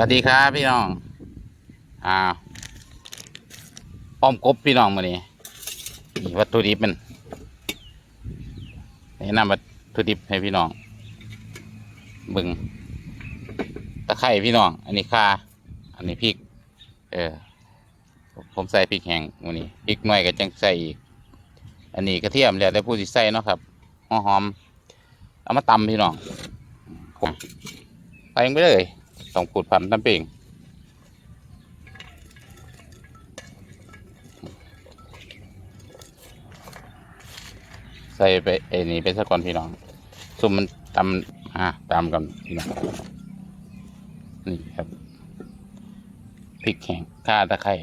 วัสดีครับพี่น้อง อ่าอ้อมกบพี่น้องมานี่นี่วัตถุดิบมันแนะนำวัตถุดิบให้พี่น้องเบึงตะไคร่พี่น้อง อันนี้ข่า อันนี้พริก เออ ผมใส่พริกแห้งวันนี้พริกหน่อยก็จังใส่อีก อันนี้กระเทียมแล้วแต่ผู้ที่ใส่เนาะครับหัวหอม เอามาตำพี่น้องผมใส่ไปเลย ต้องขูดพันน้ำเป่งใส่ไปไอ้นี่ไปสักก่อนพี่น้องซุ่มมันตำอ่าตำกันพี่น้องนี่ครับพริกแห้งข่าตะไคร้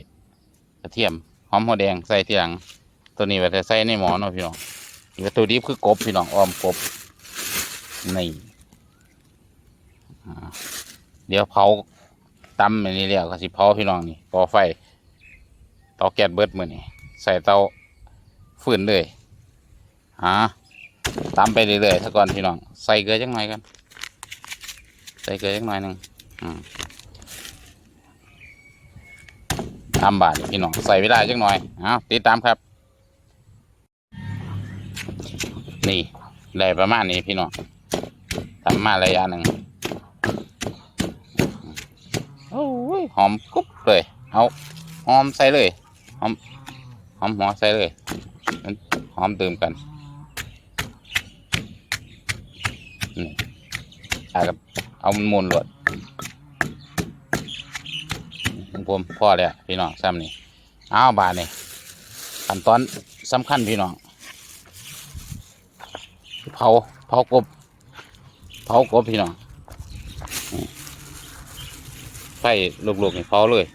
กระเทียมหอมหัวแดงใส่ทีหลัง ตัวนี้ว่าจะใส่ในหมอเนาะพี่น้องอีกตัวนี้คือกบพี่น้องอ้อมกบนี่อ่า เดี๋ยวเผาตำอันนี้แล้วก็สิเผาพี่น้องนี่ก่อไฟเตาแก๊สเบิดมือนี่ใส่เตาฟืนเลยฮะตำไปเรื่อยๆถ้าก่อนพี่น้องใส่เกลือจังหน่อยกันใส่เกลือจังหน่อยหนึ่งตามบาทพี่น้องใส่เวลาจังหน่อยเอาติดตามครับ นี่ได้ประมาณนี้พี่น้องทำมาระยะหนึ่ง โอ้ย หอมกรุบเลย เอาหอมใส่เลย หอม หอมหัวใส่เลยหอมเตื่มกันนี่อากับเอามันมูนหลวดผมพ่อเลยพี่น้องซ้ำนี่เอาบาทนี่ขั้นตอนสำคัญพี่น้องเผาเผากบเผากบพี่น้อง ไฟลูกๆนี่เผาเลย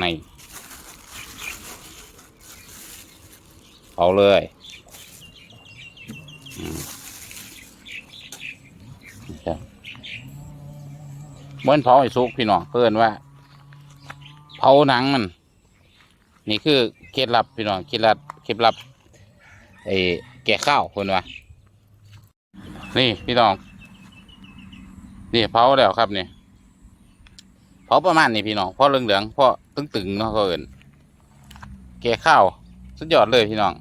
ในเผาเลยอืมนี่ครับเหมือนเผาไอ้ซุกพี่น้องเพื่อนว่า เผาหนังมัน นี่คือเคล็ดลับพี่น้องเคล็ดลับเคล็ดลับไอ้แก่ข้าวคนว่านี่พี่น้อง นี่เผาแล้วครับเนี่ย เพราประมาณนี้พี่น้องเพราะเหลืองๆเพราะตึงๆเนาะเขาเอินแก่ข้าวสุดยอดเลยพี่น้อง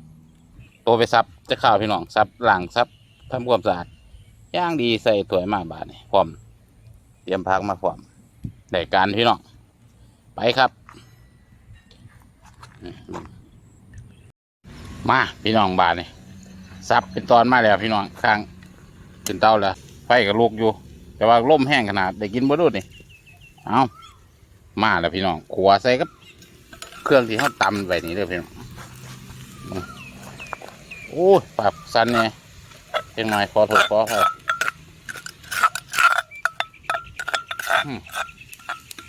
โตไปซับจะข้าวพี่น้องซับหลังซับทำความสะอาดย่างดีใส่ถ้วยมาบาทนี่พร้อม เตรียมพักมาพร้อมได้การพี่น้องไปครับ มาพี่น้องบาทนี่ซับเป็นตอนมาแล้วพี่น้องข้างขึ้นเตาแล้วไฟกับลูกอยู่ แต่ว่าล่มแห้งขนาดได้กินบ่ดูนี่เอา มาแล้วพี่น้องขัวใส่กับเครื่องที่เขาตำไปนี่เลยพี่น้องโอ้ยปรับสันเนี่ยเพียงหน่อยขอถูกขอครับอืม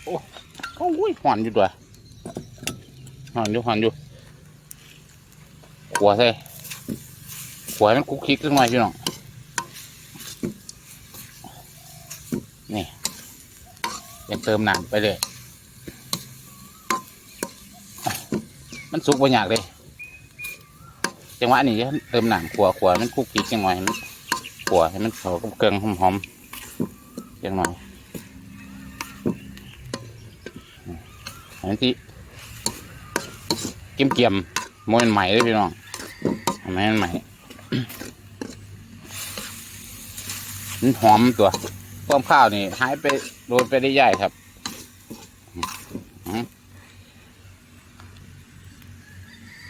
โอ้โอ้ยหอนอยู่ด้วยหอนอยู่หอนอยู่ขัวใส่ขัวให้มันคุกคิกสักหน่อยพี่น้องนี่ยังเติมน้ำไปเลย มันสุกบนอยากเลยจังหวะนี้เติมหน้ำขัวขัวมันคุกกี้จังหน่อยมันขัวให้มันเขากับเครื่องหอมๆจังหน่อยอันนี้ที่เกี่ยมเกี่ยมๆโมนใหม่เลยพี่น้องทำให้มันใหม่มันหอมตัวความข้าวนี่หายไปโดนไปได้ใหญ่ครับอืม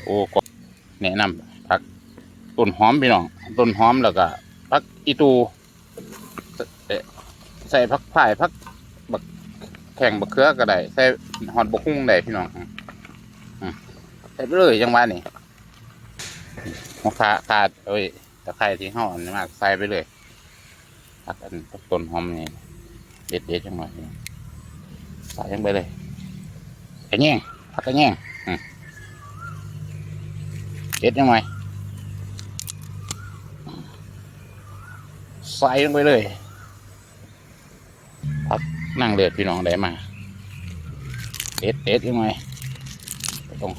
โอ้ก็แนะนำ ผักต้นหอมพี่น้องต้นหอมแล้วก็ผักอีตูเอ่อใส่ผักผ่ายผักบักแข่งบักเขือก็ได้ใส่หอดบกุ้งได้พี่น้องใส่ไปเลยจังหวะนี้หัวขาขาดเอ้ยตะไคร้ที่ห่อนนี้มากใส่ไปเลยผักอันต้นหอมนี่เด็ดเด็ดๆจังหน่ใส่ยังไปเลยกระแยงผักกระแยงเด็ดยังไง ใส่ลงไปเลยผักนั่งเลือดพี่น้องได้มาเด็ดเด็ดยังไงตรง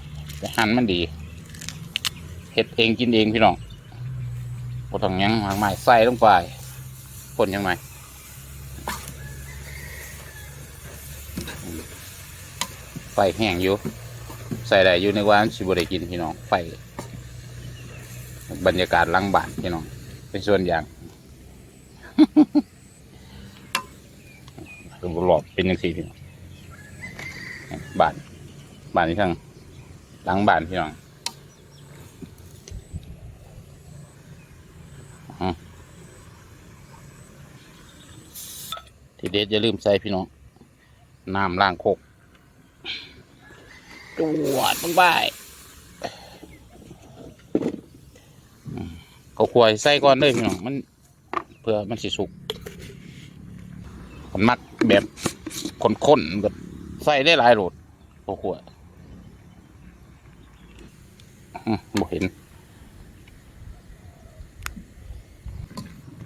หั่นมันดีเห็ดเองกินเองพี่น้องบ่ต้องยังมากมายใส่ลงไปคนยังไงไฟแห้งอยู่ ใส่ได้อยู่ในว่าสิบได้กินพี่น้องไฟบรรยากาศหลังบานพี่น้องเป็นส่วนอย่าง คือหลอบเป็นยังสี่พี่น้องบ้านบ้านนี้ทั้งหลังบ้านพี่น้องอืมทีเด็ดอย่าลืมใส่พี่น้องน้ำล้างโคกจวดลงไปอืมเขาควายใส่ก่อนเลยพี่น้องมัน เพื่อมันสิสุกมันมักแบบข้นๆแบบใส่ได้หลายโหลดเขาควายอืมบ่เห็น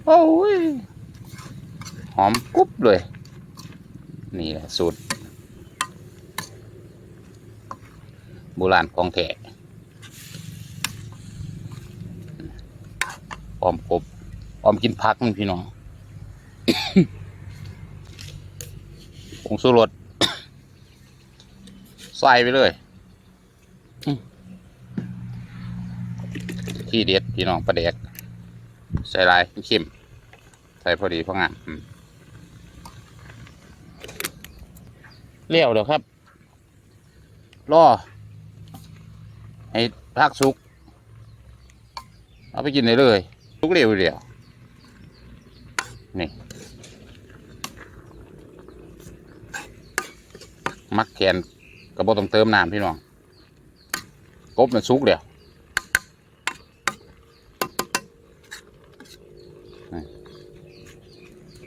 โอ้ย หอมกรุบเลย นี่แหละสูตรโบราณของแท้ออมกบ ออมกินพักมันพี่น้องผงสูรสใส่ไปเลยที่เด็ดพี่น้องประเด็ก ใส่ลายเข็มใส่พอดีพองามอืมเลี้ยวเดี๋ยวครับ รอ ให้พักสุก เอาไปกินได้เลย สุกเร็วเดียว นี่มักแขนกระบอกต้องเติมน้ำพี่น้องกบมันสุกเดี๋ยว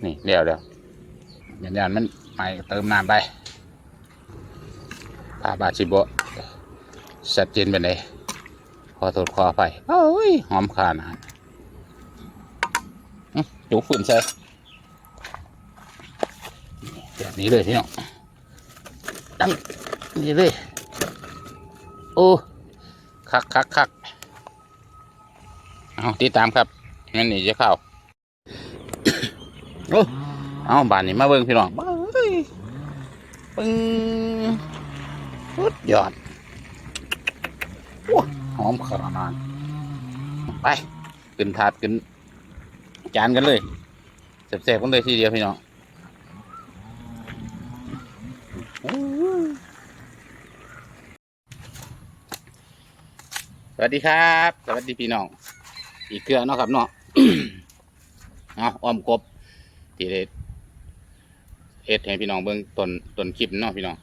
นี่เดี๋ยวเดี๋ยวยันยันมันไปเติมน้ำไปปลาบาชิโบะชัดเจนไปเลยขอโทษขออภัยโอ้ย หอมขานะอื้อจุกฝืนใส่แบบ นี้เลยพี่น้องตั้งนี่เลย โอ้ คักคักคักเอาติดตามครับงั้นนี่จะเข้าโอ้เอาบานนี้มาเบิ่งพี่น้องเบ้ยปึ้งสุดยอดโอ้หอมขนาดไปขึ้นถาดขึ้นจานกันเลยแซ่บๆกันเลยทีเดียวพี่น้องส วัสดีครับ สวัสดีพี่น้อง อีกเครือเนาะครับเนาะเอาอ้อมกบที่ได้เฮ็ดให้พี่น้องเบิ่งต้นต้นคลิปเนาะพี่น้อง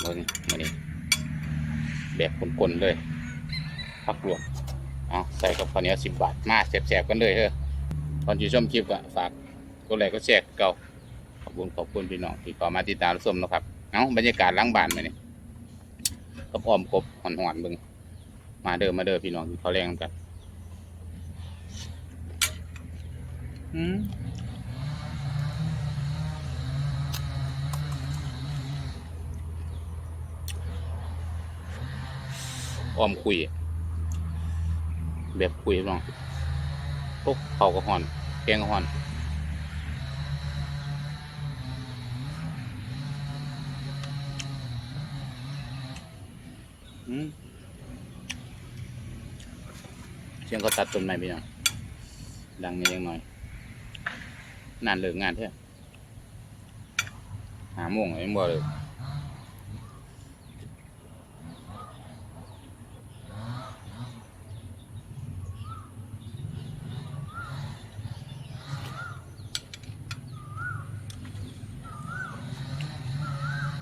เบิ่งมานี่แบบกลนๆเลยพักรวมเอาใส่กับข้าวเหนียวสิบบาทมาแสบๆกันเลยเถอะก่อนที่ชมคลิปก็ฝากกดไลค์กดแชร์เก่าขอบคุณขอบคุณพี่น้องที่เข้ามาติดตามรับชมนะครับเอาบรรยากาศล้างบ้านมาเนี่ยกับอ้อมกบหอนๆเบิ่ง มาเด้อมาเด้อพี่น้องที่เขาแรงกันอืมอ้อมคุย แบบคุยน้องพวกเผากระหอน แกงกระหอนอืม เสียงเขาตัดต้นไม้พี่น้องดังนี้ยังหน่อย นานเลิกงานเถอะหาโมงยังบ่เลย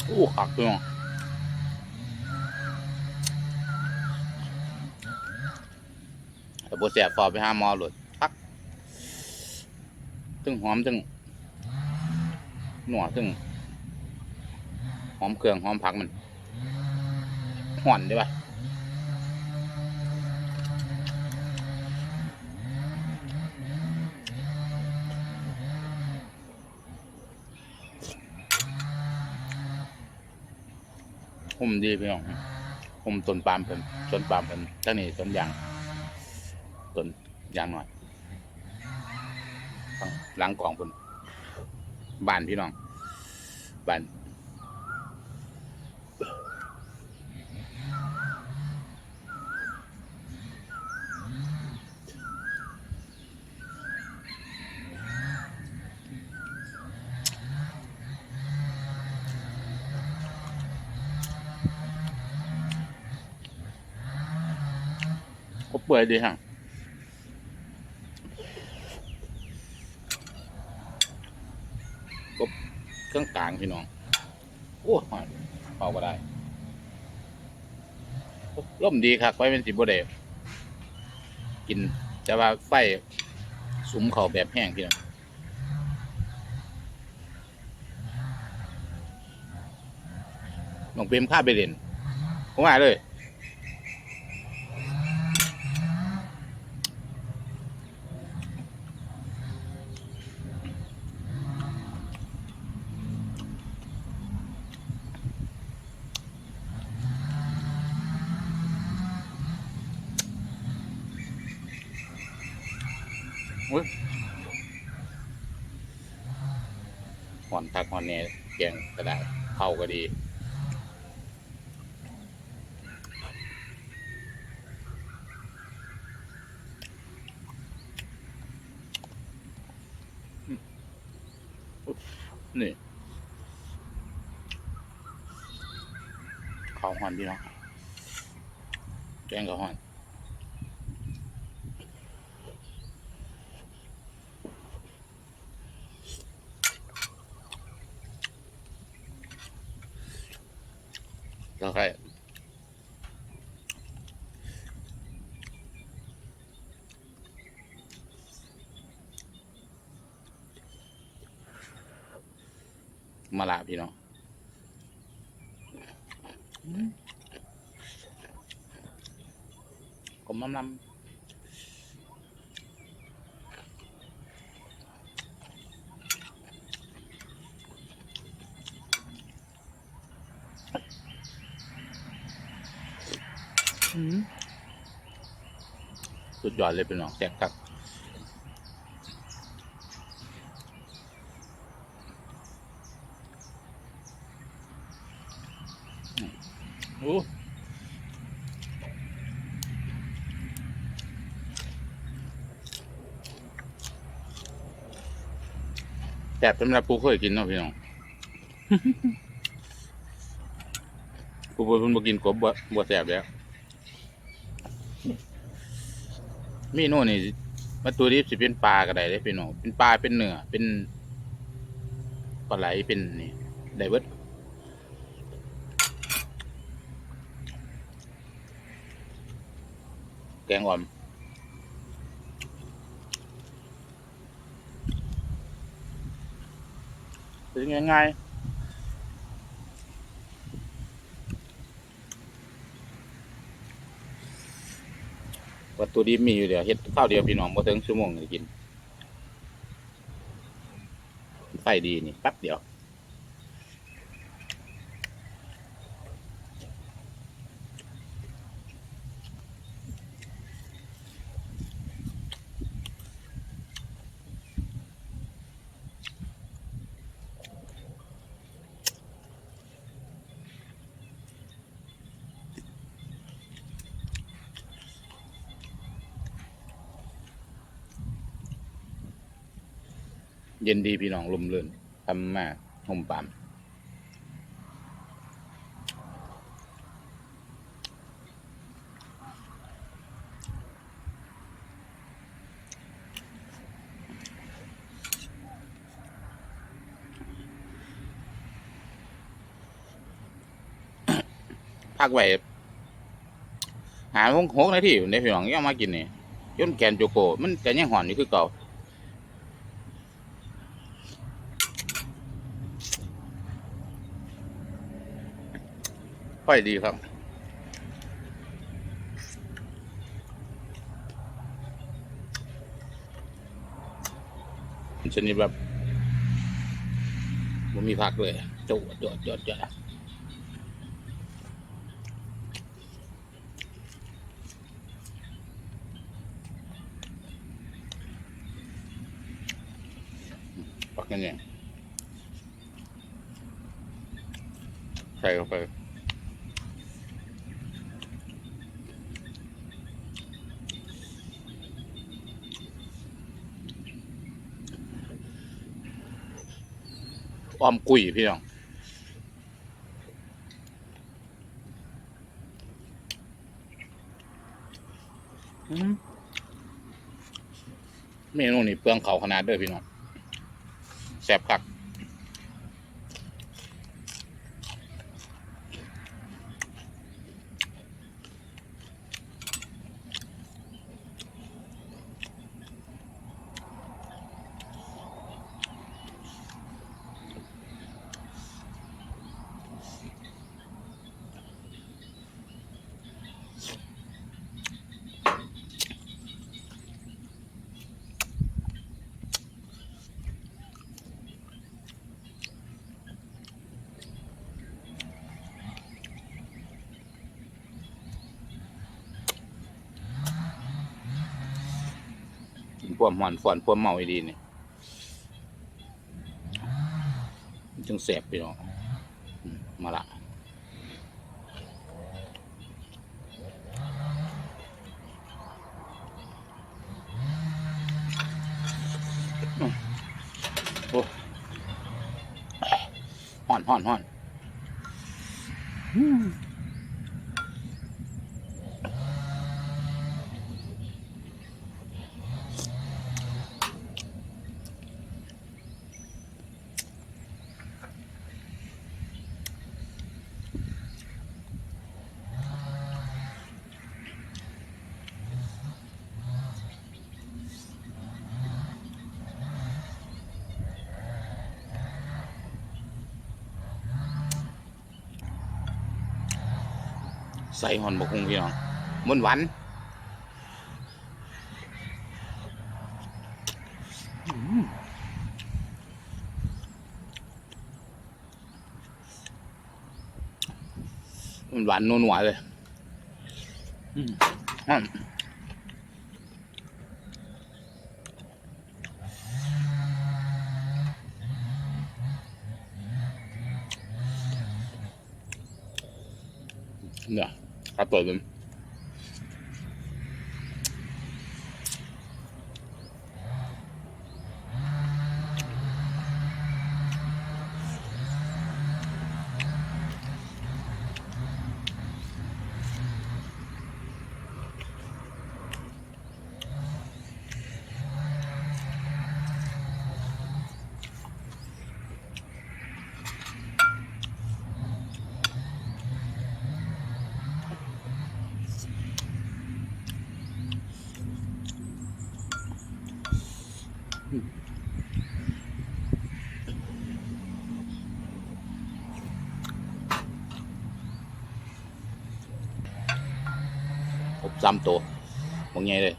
โอ้ขักพี่น้อง แสียบฟอไปห้าหมอหลุดพักตึงหอมตึงหนัวตึงหอมเครื่องหอมผักมันห่อนได้ปะหุ่มดีพี่น้องหุ่มต้นปามเป็นต้นปามเป็นทั้งนี้ต้นยาง ต้นยางหน่อยหลังกองพุ่นบ้านพี่น้องบ้านเขเปื่อยดีฮะ พี่น้องโอ้ยเป่าก็ได้ร่มดีครับไว้เป็นสิบโบเดกินแต่ว่าไฟสุมเขาแบบแห้งพี่น้องน้องเปรมข้าไปเล่นผมว่าเลย อุ้ยหอนทักหอนเนี่ยแกงกระดาษเข้า ก็ดี นี่ข้าวหอนพี่น้องแกงข้าวหอน มาละพี่น้องอืมกลมน้ำน้ำอืมสุดยอดเลยพี่น้องแซ่บครั ซ่บสำหรับผู้เคยกินเนาะพี่น้องผู้บ่เพิ่นบ่กินกบบ่บ่แซ่บแล้ว มีโน่นนี่วัตถุดิบสิเป็นปลาก็ได้เด้พี่น้องเป็นปลาเป็นเนื้อเป็นปลาไหลเป็นนี่ได้เบิดแกงอ่อม เป็นยังไงวัตถุดิบมีอยู่เดียวเฮ็ดข้าวเดียวพี่น้องบ่ถึงชั่วโมงจะกิน ไฟดีนี่แป๊บเดียว เย็นดีพี่น้องลมเลื่นทำมาห่มปามพักไว้หาหกหกนาทีในพี่น้องยังมากินนี่ยนแกนโจโก มันก็ยังหอนอยู่คือเก่า ค่อยดีครับชนิดแบบมันมีพักเลยจวดจวดจวดจวดปักกันเนี่ยใส่เข้าไป ออมกุยพี่น้องอืมเมนูนี่เปลืองเขาขนาดเด้อพี่น้องแซ่บคัก กินพวกหอนฝอนพวกเมาอีดีนี่มันจึงแสบพี่น้องอืมาละโอ้ห่อนห่อนห่อน ใส่หอนบกฮุงพี่น้องมันหวานอืมมันหวานนัวๆเลยอืมอืมเนี่ย ครับ ตัวนึงผมซ้ำตัวบางไงเลย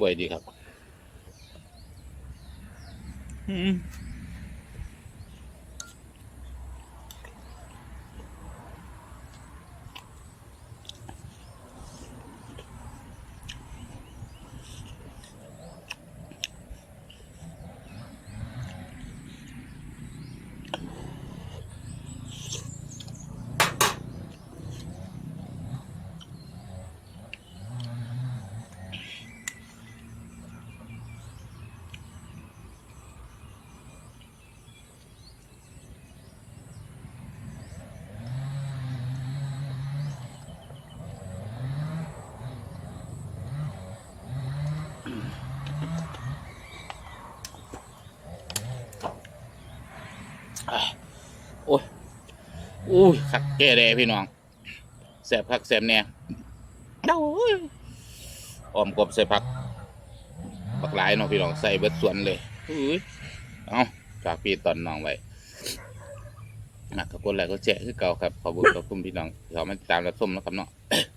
บวยดีครับ อืมอะโอ้ย อุ้ยคักแก่แดพี่น้องแสบคักแสบแน่เดาออมกบใส่ผักบักหลายเนาะพี่น้องใส่เบิดสวนเลยอุ้ยเอาฝากพี่ตอนน้องไว้มาขอบคุณหลายก็แจกคือเก่าครับขอบคุณขอบคุณพี่น้องเขามาตามรับชมนะครับเนาะ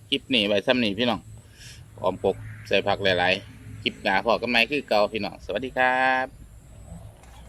คลิปนี้ไว้ซ้ำนี้พี่น้องออมกบใส่ผักหลายๆคลิปหนาพอกันไหมคือเก่าพี่น้องสวัสดีครับ